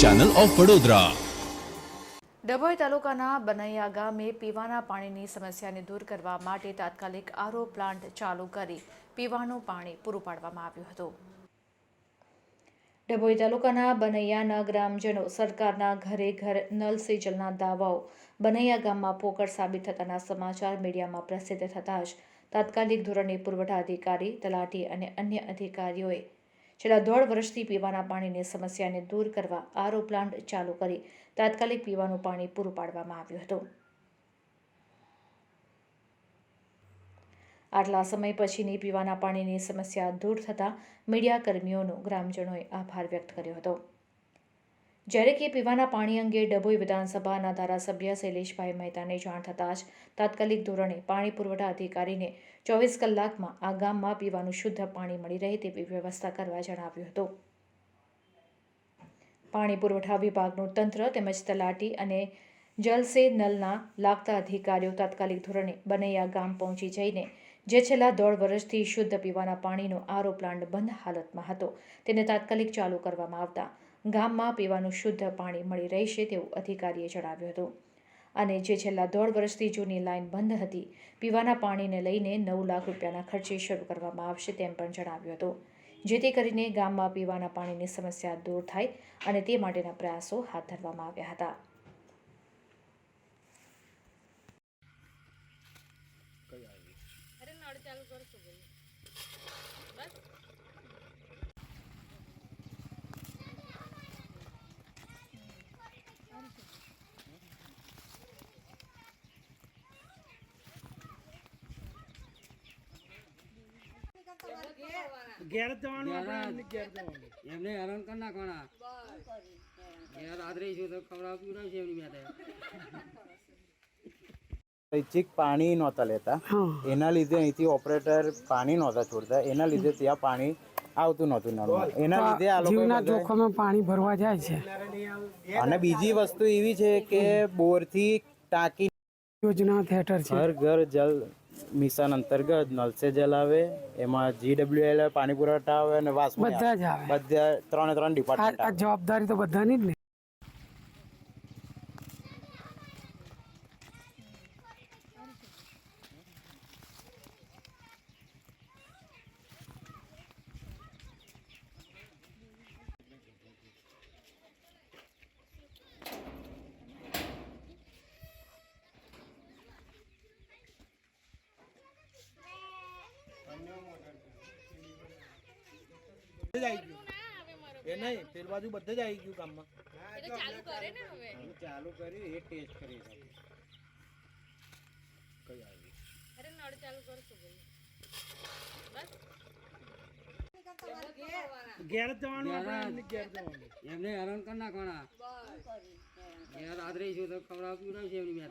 Channel of Vadodara Dabhoi તાલુકાના બનૈયા ગામે પીવાના પાણીની સમસ્યાને દૂર કરવા માટે તાત્કાલિક આરો પ્લાન્ટ ચાલુ કરી પીવાનું પાણી પૂરું પાડવામાં આવ્યું હતું. ડભોઈ તાલુકાના બનૈયાના ગ્રામજનો સરકારના ઘરે ઘર નલ સે જલના દાવાઓ બનૈયા ગામમાં પોકળ સાબિત થતાના સમાચાર મીડિયામાં પ્રસિદ્ધ થતાં જ તાત્કાલિક ધોરણે પુરવઠા અધિકારી, તલાટી અને અન્ય અધિકારીઓએ છેલ્લા દોઢ વર્ષથી પીવાના પાણીની સમસ્યાને દૂર કરવા આરો પ્લાન્ટ ચાલુ કરી તાત્કાલિક પીવાનું પાણી પૂરું પાડવામાં આવ્યું હતું. આટલા સમય પછીની પીવાના પાણીની સમસ્યા દૂર થતાં મીડિયા કર્મીઓનો ગ્રામજનોએ આભાર વ્યક્ત કર્યો હતો. જ્યારે કે પીવાના પાણી અંગે ડભોઈ વિધાનસભાના ધારાસભ્ય શૈલેષભાઈ મહેતાને જાણ થતાં જ તાત્કાલિક ધોરણે પાણી પુરવઠા અધિકારીને ચોવીસ કલાકમાં આ ગામમાં પીવાનું શુદ્ધ પાણી મળી રહે તેવી વ્યવસ્થા કરવા જણાવ્યું હતું. પાણી પુરવઠા વિભાગનું તંત્ર તેમજ તલાટી અને જલસે નલના લાગતા અધિકારીઓ તાત્કાલિક ધોરણે બનૈયા ગામ પહોંચી જઈને જે છેલ્લા દોઢ વર્ષથી શુદ્ધ પીવાના પાણીનો આરો પ્લાન્ટ બંધ હાલતમાં હતો તેને તાત્કાલિક ચાલુ કરવામાં આવતા ગામમાં પીવાનું શુદ્ધ પાણી મળી રહેશે તેવું અધિકારીએ જણાવ્યું હતું. અને જે છેલ્લા દોઢ વર્ષથી જૂની લાઇન બંધ હતી, પીવાના પાણીને લઈને નવ લાખ રૂપિયાના ખર્ચે શરૂ કરવામાં આવશે તેમ પણ જણાવ્યું હતું. જેથી કરીને ગામમાં પીવાના પાણીની સમસ્યા દૂર થાય અને તે માટેના પ્રયાસો હાથ ધરવામાં આવ્યા હતા. ઘેર જવાનું આપણે. એમને ઘેર જવાનું. એમને હેરાન કરી નાખવાના. ઘેર રાત્રે છું તો ખવડાવ પીવડાવશે એમની મેં સ્વૈચ્છિક પાણી નહોતા લેતા. એના લીધે અહીંથી ઓપરેટર પાણી નહોતા છોડતા. એના લીધે ત્યાં પાણી આવતું નહોતું નળમાં. એના લીધે આ લોકો જીવના જોખમે પાણી ભરવા જાય છે. અને બીજી વસ્તુ એવી છે કે બોરથી ટાંકી યોજના થિયેટર છે. હર ઘર જલ મિશન અંતર્ગત નલ સે જલ આવે એમાં જીડબ્લ્યુએલ પાણી પુરવઠા આવે અને વાસ બધા જ આવે. બધા ત્રણે ત્રણ ડિપાર્ટમેન્ટ આ જવાબદારી તો બધાની જ ને. બધે જ આવી ગયું એ નહીં તેલ બાજુ બધે જ આવી ગયું કામમાં. ચાલુ કરી એ ટેસ્ટ કરી ઘેર જ જવાનું આપણે એમને ઘેર જવાનું. એમને હેરાન કરી નાખવાના. યાર રાત્રે શું તો ખવડાવ પીવડાવશે એમની મેં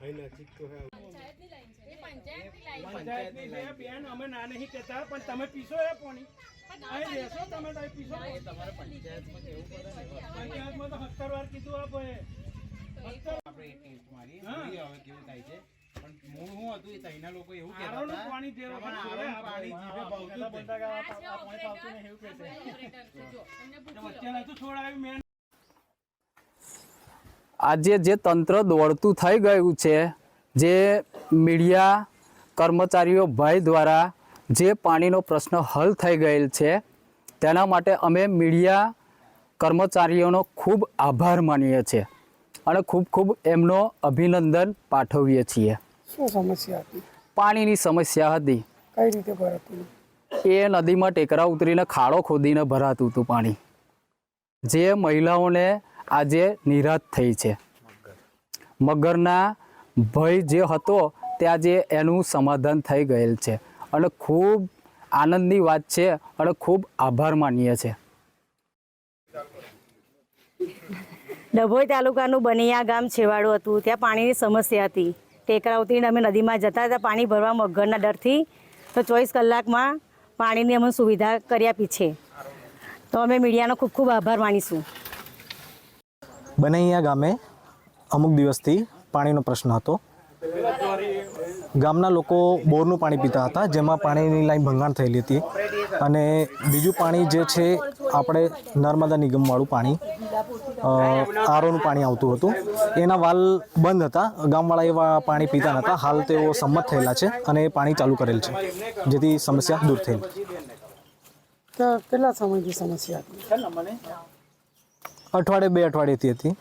જ અહીં નજીક તો હે પંચાયતની છે બેન અમે ના નહીં કહેતા પણ તમે પીસો એ પાણી અહીં રહેશો તમે તો અહીં તમારે પંચાયતમાં કેવું પડે પંચાયતમાં તો સત્તર વાર કીધું આ ભાઈ આપણે ટેસ્ટ મારી હવે કેવું થાય છે પણ મૂળ હું હતું એ તઈના લોકો એવું કહેતા હતા પાણી જે વખત તમારે જોડે આરોનું પાણી ભાવતું ભાવતું જ નહીં. વચ્ચે નતું છોડાયું મેન આજે જે તંત્ર દોડતું થઈ ગયું છે જે મીડિયા કર્મચારીઓ ભાઈ દ્વારા જે પાણીનો પ્રશ્ન હલ થઈ ગયેલ છે તેના માટે અમે મીડિયા કર્મચારીઓનો ખૂબ આભાર માનીએ છીએ અને ખૂબ ખૂબ એમનો અભિનંદન પાઠવીએ છીએ. શું સમસ્યા હતી? પાણીની સમસ્યા હતી. કઈ રીતે ભરાતું? એ નદીમાં ટેકરા ઉતરીને ખાડો ખોદીને ભરાતું હતું પાણી. જે મહિલાઓને આજે નિરાત થઈ છે. મગરના ભય જે હતો તે આજે એનું સમાધાન થઈ ગયેલ છે. અને ખૂબ આનંદની વાત છે અને ખૂબ આભાર માનીએ છે. ડભોઈ તાલુકાનું બનિયા ગામ છેવાડું હતું. ત્યાં પાણીની સમસ્યા હતી. ટેકરા ઉતરીને અમે નદીમાં જતા હતા પાણી ભરવા મગરના ડરથી. તો ચોવીસ કલાકમાં પાણીની અમે સુવિધા કરી આપી છે. તો અમે મીડિયાનો ખૂબ ખૂબ આભાર માનીશું. બનૈયા ગામે અમુક દિવસથી પાણીનો પ્રશ્ન હતો. ગામના લોકો બોરનું પાણી પીતા હતા, જેમાં પાણીની લાઈન ભંગાણ થયેલી હતી. અને બીજું પાણી જે છે, આપણે નર્મદા નિગમવાળું પાણી આરોનું પાણી આવતું હતું. એના વાલ બંધ હતા. ગામવાળા એવા પાણી પીતા નહોતા હાલ તેઓ સંમત થયેલા છે અને પાણી ચાલુ કરેલ છે, જેથી સમસ્યા દૂર થયેલી. કેટલા સમયથી સમસ્યા અઠવાડિયે બે અઠવાડિયેથી હતી.